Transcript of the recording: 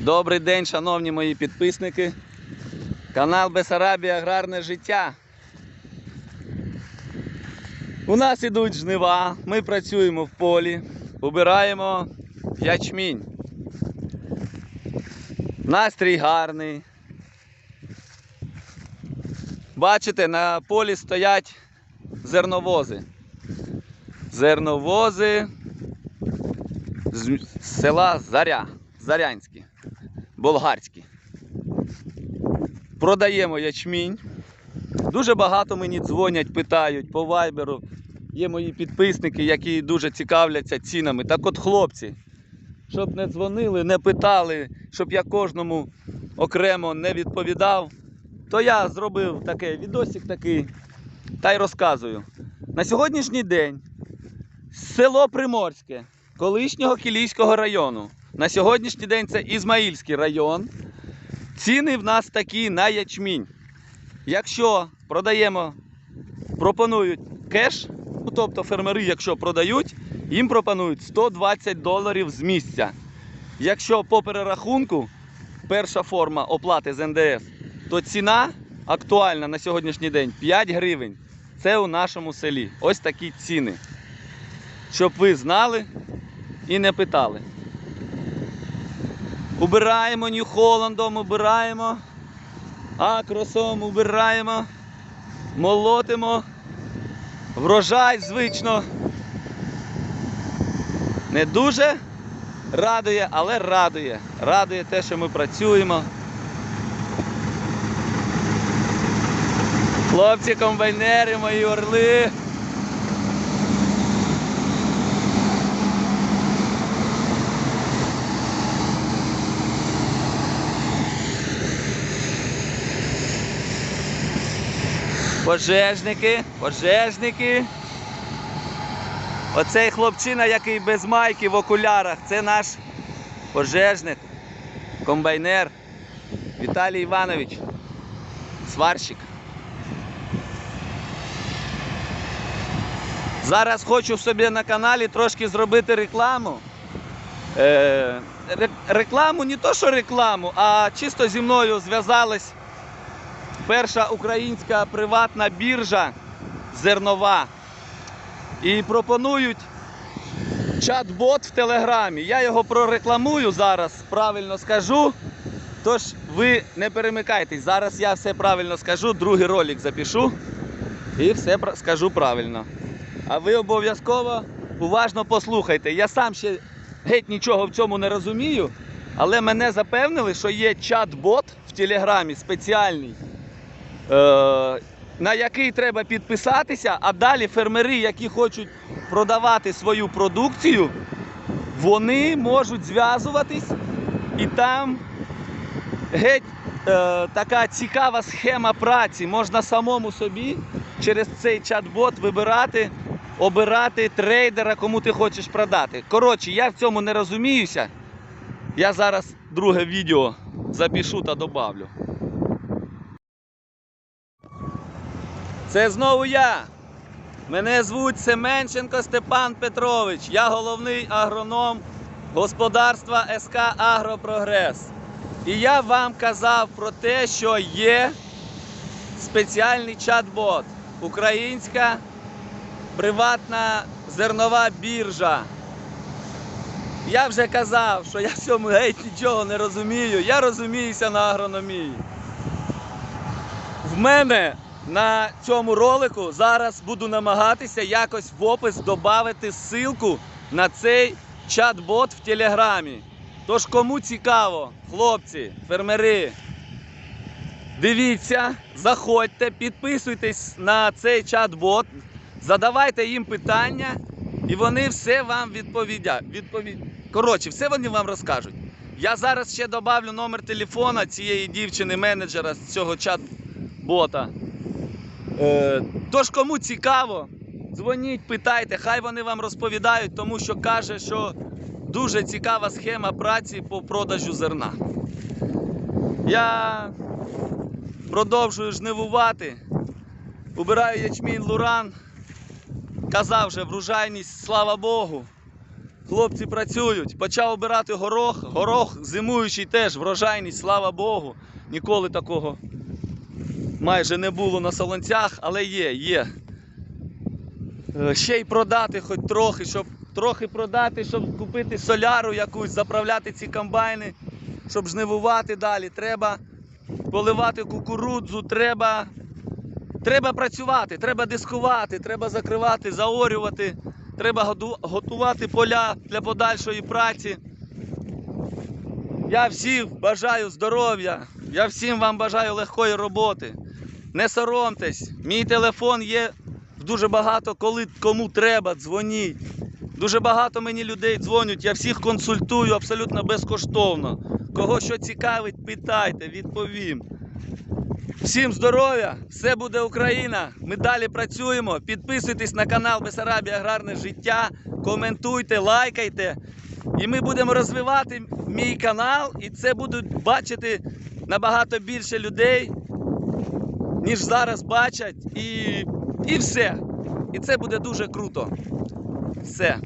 Добрий день, шановні мої підписники. Канал Бесарабія Аграрне життя. У нас ідуть жнива, ми працюємо в полі, убираємо ячмінь. Настрій гарний. Бачите, на полі стоять зерновози. Зерновози з села Заря, Зарянське, болгарське. Продаємо ячмінь. Дуже багато мені дзвонять, питають по вайберу. Є мої підписники, які дуже цікавляться цінами. Так от, хлопці, щоб не дзвонили, не питали, щоб я кожному окремо не відповідав, то я зробив таке відосик такий та й розказую. На сьогоднішній день село Приморське колишнього Кілійського району. На сьогоднішній день це Ізмаїльський район. Ціни в нас такі на ячмінь. Якщо продаємо, пропонують кеш, ну, тобто фермери, якщо продають, їм пропонують 120 доларів з місця. Якщо по перерахунку перша форма оплати з НДС, то ціна актуальна на сьогоднішній день 5 гривень. Це у нашому селі. Ось такі ціни. Щоб ви знали і не питали. Убираємо Нью-Холландом, убираємо, акросом убираємо, молотимо. Врожай звично. Не дуже радує, але радує. Радує те, що ми працюємо. Хлопці, комбайнери, мої орли. Пожежники, пожежники. Оцей хлопчина, який без майки в окулярах, це наш пожежник, комбайнер Віталій Іванович, сварщик. Зараз хочу собі на каналі трошки зробити рекламу. Е, рекламу, не то що рекламу, а чисто зі мною зв'язалась перша українська приватна біржа зернова. І пропонують чат-бот в Телеграмі. Я його прорекламую зараз, правильно скажу. Тож ви не перемикайтесь. Зараз я все правильно скажу, другий ролик запишу і все скажу правильно. А ви обов'язково уважно послухайте. Я сам ще геть нічого в цьому не розумію, але мене запевнили, що є чат-бот в Телеграмі спеціальний, на який треба підписатися, а далі фермери, які хочуть продавати свою продукцію, вони можуть зв'язуватись і там геть е, така цікава схема праці. Можна самому собі через цей чат-бот вибирати, обирати трейдера, кому ти хочеш продати. Коротше, я в цьому не розуміюся. Я зараз друге відео запишу та добавлю. Це знову я. Мене звуть Семенченко Степан Петрович. Я головний агроном господарства СК Агропрогрес. І я вам казав про те, що є спеціальний чат-бот. Українська приватна зернова біржа. Я вже казав, що я в цьому геть нічого не розумію. Я розуміюся на агрономії. В мене на цьому ролику зараз буду намагатися якось в опис додати ссылку на цей чат-бот в Телеграмі. Тож, кому цікаво, хлопці, фермери, дивіться, заходьте, підписуйтесь на цей чат-бот, задавайте їм питання, і вони все вам відповідять. Відповідь... Коротше, все вони вам розкажуть. Я зараз ще додавлю номер телефона цієї дівчини-менеджера з цього чат-бота. Е, тож, кому цікаво, дзвоніть, питайте, хай вони вам розповідають, тому що каже, що дуже цікава схема праці по продажу зерна. Я продовжую жнивувати, убираю ячмінь луран. Казав вже, врожайність, слава Богу. Хлопці працюють. Почав обирати горох. Горох зимуючий теж врожайність, слава Богу. Ніколи такого майже не було на солонцях, але є, є. Е, Ще й продати хоч трохи, щоб трохи продати, щоб купити соляру якусь, заправляти ці комбайни, щоб жнивувати далі. Треба поливати кукурудзу, треба, треба працювати, треба дискувати, треба закривати, заорювати, треба готувати поля для подальшої праці. Я всім бажаю здоров'я, я всім вам бажаю легкої роботи. Не соромтесь, мій телефон є дуже багато, коли кому треба, дзвоніть. Дуже багато мені людей дзвонять, я всіх консультую абсолютно безкоштовно. Кого що цікавить, питайте, відповім. Всім здоров'я! Все буде Україна! Ми далі працюємо. Підписуйтесь на канал Бесарабія Аграрне життя, коментуйте, лайкайте. І ми будемо розвивати мій канал, і це будуть бачити набагато більше людей, ніж зараз бачать. І, і все. І це буде дуже круто. Все.